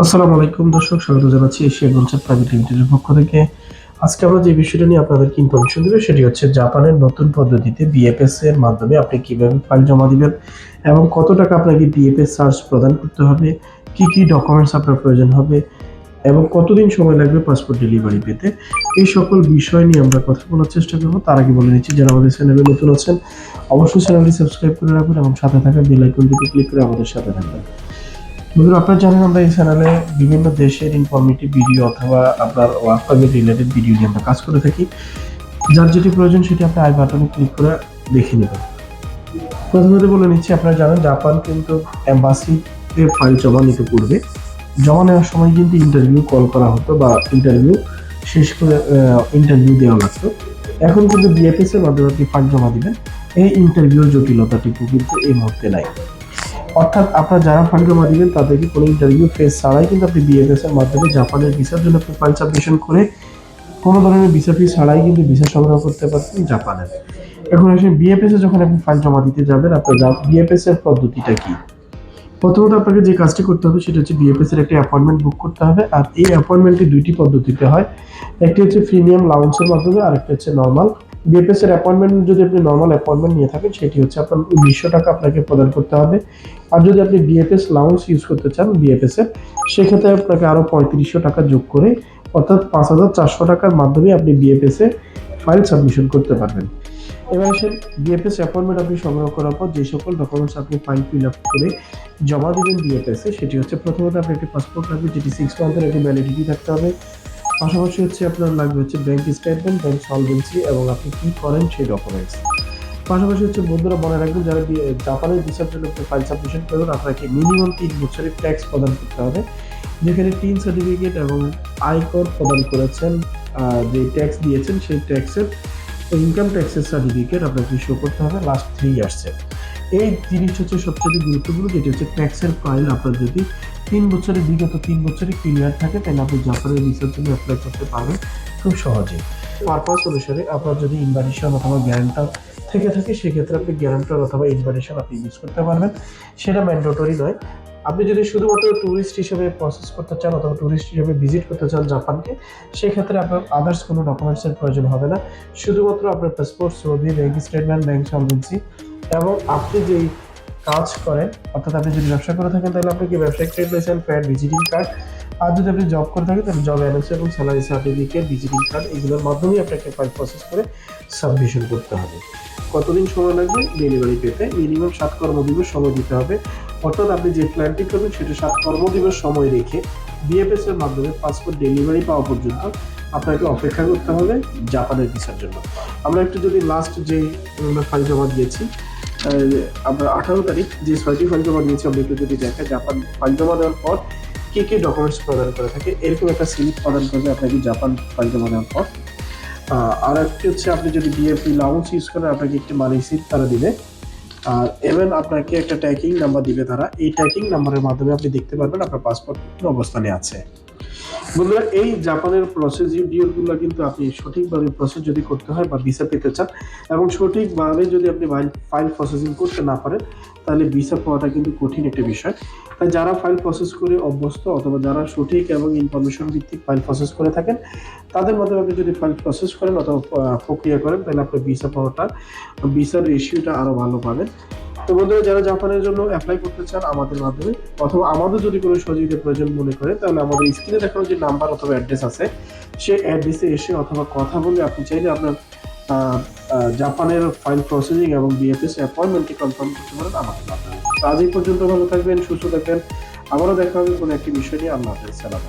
আসসালামু আলাইকুম দর্শক, স্বাগত জানাচ্ছি এশিয়া গঞ্চার প্রাইভেট লিমিটেডের পক্ষ থেকে। আজকে আমরা যে বিষয়টা নিয়ে আপনাদেরকে ইনফরমেশন দেবো, সেটি হচ্ছে জাপানের নতুন পদ্ধতিতে বিএফএস এর মাধ্যমে আপনি কীভাবে ফাইল জমা দিবেন এবং কত টাকা আপনাকে বিএফএস চার্জ প্রদান করতে হবে, কি কি ডকুমেন্টস আপনার প্রয়োজন হবে, এবং কতদিন সময় লাগবে পাসপোর্ট ডেলিভারি পেতে। এই সকল বিষয় নিয়ে আমরা কথা বলার চেষ্টা করব। তার আগে বলে নিচ্ছি, যারা আমাদের চ্যানেলে নতুন আছেন, অবশ্যই চ্যানেলটি সাবস্ক্রাইব করে রাখবেন এবং সাথে থাকা বেল আইকনটিতে ক্লিক করে আমাদের সাথে থাকবেন। বন্ধুরা, আপনারা জানেন আমরা এই চ্যানেলে বিভিন্ন দেশের ইনফরমেটিভ ভিডিও অথবা আপনার ওয়ার্ক রিলেটেড ভিডিও নিয়ে আমরা কাজ করে থাকি। যার যেটি প্রয়োজন সেটি আপনি আই বাটনে ক্লিক করে দেখে নেবেন। প্রথমত বলে নিচ্ছি, আপনারা জানেন জাপান কিন্তু অ্যাম্বাসিতে ফাইল জমা নিতে পূর্বে, জমা নেওয়ার সময় কিন্তু ইন্টারভিউ কল করা হতো বা ইন্টারভিউ শেষ করে ইন্টারভিউ দেওয়া লাগতো। এখন কিন্তু বিএফএস এর মাধ্যমে আপনি ফাইল জমা দিবেন। এই ইন্টারভিউর জটিলতাটুকু কিন্তু এই মুহূর্তে নাই। অর্থাৎ আপনার যারা ফান্ড জমা দিবেন, তাদেরকে কোনো ইন্টারভিউ ফেস ছাড়াই কিন্তু আপনি বিএফএস এর মাধ্যমে জাপানের ভিসার জন্য আপনি ফাইল সাবমিশন করে কোনো ধরনের ভিসা ফি ছাড়াই কিন্তু ভিসা সংগ্রহ করতে পারছেন জাপানের এখন আসে বিএফএস এ যখন আপনি ফাইল জমা দিতে যাবেন, আপনার বিএফএস এর পদ্ধতিটা কি? প্রথমত আপনাকে যে কাজটি করতে হবে, সেটা হচ্ছে বিএফএস এর একটি অ্যাপয়েন্টমেন্ট বুক করতে হবে, আর এই অ্যাপয়েন্টমেন্টটি দুইটি পদ্ধতিতে হয়। একটি হচ্ছে প্রিমিয়াম লাউন্সের মাধ্যমে আর একটা হচ্ছে নর্মাল বিএফএস এর অ্যাপয়েন্টমেন্ট যদি আপনি নর্মাল অ্যাপয়েন্টমেন্ট নিয়ে থাকেন, সেটি হচ্ছে আপনার উনিশশো টাকা আপনাকে প্রদান করতে হবে। আর যদি আপনি বিএফএস লাউন্স ইউজ করতে চান বিএফএস এর, সেক্ষেত্রে আপনাকে আরও পঁয়ত্রিশশো টাকা যোগ করে, অর্থাৎ পাঁচ হাজার চারশো টাকার মাধ্যমে আপনি বিএফএস এ ফাইল সাবমিশন করতে পারবেন। এবার আসেন বিএফএস অ্যাপয়েন্টমেন্ট আপনি সংগ্রহ করার পর যে সকল ডকুমেন্টস আপনি ফাইল ফিল আপ করে জমা দিবেন এ, সেটি হচ্ছে প্রথমত আপনি একটি পাসপোর্ট লাগবে, যেটি সিক্স মান্থের একটি ভ্যালিডিটি থাকতে হবে। পাশাপাশি হচ্ছে আপনার লাগবে হচ্ছে ব্যাংক স্টেটমেন্ট ব্যাংক সলভেন্সি এবং আপনি কি করেন সেই ডকুমেন্টস পাশাপাশি হচ্ছে বন্ধুরা মনে রাখবেন, যারা জাপানের ভিসার জন্য আপনি ফাইল সাবমিশন করবেন, আপনাকে মিনিমাম তিন বছরের ট্যাক্স প্রদান করতে হবে। যেখানে টিন সার্টিফিকেট এবং আয়কর প্রদান করেছেন যে ট্যাক্স দিয়েছেন, সেই ট্যাক্সের ইনকাম ট্যাক্সের সার্টিফিকেট আপনাকে শো করতে হবে লাস্ট থ্রি ইয়ার্সের এই জিনিস হচ্ছে সবচেয়ে গুরুত্বপূর্ণ, যেটি হচ্ছে ট্যাক্সের ফাইল আপনার যদি তিন বছরের বিগত তিন বছরের ক্লিয়ার থাকে, তাহলে আপনি জাপানের ভিসার জন্য অ্যাপ্লাই করতে পারবেন, খুব সহজে পারপাস অনুসারে আপনার যদি ইনভারিশন অথবা গ্যারান্টার থেকে থাকে, সেক্ষেত্রে আপনি গ্যারান্টার অথবা ইনভারিশন আপনি ইউজ করতে পারবেন। সেটা ম্যান্ডেটরি নয়। আপনি যদি শুধুমাত্র ট্যুরিস্ট হিসেবে প্রসেস করতে চান অথবা ট্যুরিস্ট হিসেবে ভিজিট করতে চান জাপানকে, সেক্ষেত্রে আপনার আদার্স কোনো ডকুমেন্টসের প্রয়োজন হবে না। শুধুমাত্র আপনার পাসপোর্ট ছবি ব্যাংক স্টেটমেন্ট ব্যাংক সলভেন্সি এবং আপনি যেই কাজ করেন, অর্থাৎ আপনি যদি ব্যবসা করে থাকেন, তাহলে আপনাকে ব্যবসায়িক trade license pad visiting card আর যদি আপনি জব করে থাকেন, তাহলে জব অ্যানেন্স এবং স্যালারি সার্টিফিকেট ভিজিটিং কার্ড এগুলোর মাধ্যমেই আপনাকে ফাইল প্রসেস করে সাবমিশন করতে হবে। কতদিন সময় লাগবে? ডেলিভারি পেতে মিনিমাম সাত কর্মদিবস সময় দিতে হবে। অর্থাৎ আপনি যে প্ল্যানটি করবেন, সেটা সাত কর্মদিবস সময় রেখে বিএফএস এর মাধ্যমে পাসপোর্ট ডেলিভারি পাওয়া পর্যন্ত আপনাকে অপেক্ষা করতে হবে জাপানের ভিসার জন্য। আমরা একটু যদি লাস্ট যে ফাইল জমা দিয়েছি আমরা আঠারো তারিখ যে ছয়টি ফাইল জমা দিয়েছি, আমরা একটু যদি দেখা জাপান ফাইল জমা দেওয়ার পর কি কি ডকুমেন্টস প্রদান করে থাকে, এরকম একটা স্লিপ প্রদান করবে আপনাকে জাপান ফাইল জমা দেওয়ার পর। আর একটি হচ্ছে আপনি যদি বিএপি লাউন্স ইউজ করেন, আপনাকে একটি মানি সিট তারা দিবে। আর এভেন আপনাকে একটা ট্র্যাকিং নাম্বার দিবে তারা। এই ট্র্যাকিং নাম্বারের মাধ্যমে আপনি দেখতে পারবেন আপনার পাসপোর্ট অবস্থানে আছে। বন্ধুরা, এই জাপানের প্রসিডিওরগুলো কিন্তু আপনি সঠিকভাবে প্রসেস যদি করতে হয় বা ভিসা পেতে চান এবং সঠিকভাবে যদি আপনি ফাইল প্রসেসিং করতে না পারেন, তাহলে ভিসা পাওয়াটা কিন্তু কঠিন একটা বিষয়। তাই যারা ফাইল প্রসেস করে অভ্যস্ত অথবা যারা সঠিক এবং ইনফরমেশন ভিত্তিক ফাইল প্রসেস করে থাকেন, তাদের মাধ্যমে আপনি যদি ফাইল প্রসেস করেন অথবা প্রক্রিয়া করেন, তাহলে আপনার ভিসা পাওয়াটা ভিসার রেশিওটা আরও ভালো পাবেন। তো বন্ধুরা যারা জাপানের জন্য অ্যাপ্লাই করতে চান আমাদের মাধ্যমে, অথবা আমাদের যদি কোনো সহযোগিতার প্রয়োজন মনে করেন তাহলে আমাদের স্ক্রিনে দেখানো যে নাম্বার অথবা অ্যাড্রেস আছে, সেই অ্যাড্রেসে এসে অথবা কথা বলে আপনি চাইলে আপনার জাপানের ফাইল প্রসেসিং এবং বিএফএস অ্যাপয়েন্টমেন্টটি কনফার্ম করতে পারেন আমাদের মাধ্যমে। তো আজ এই পর্যন্ত ভালো থাকবেন, সুস্থ থাকবেন। আবারও দেখা হবে কোনো একটি বিষয় নিয়ে। আল্লাহ হাফেজ। সালাম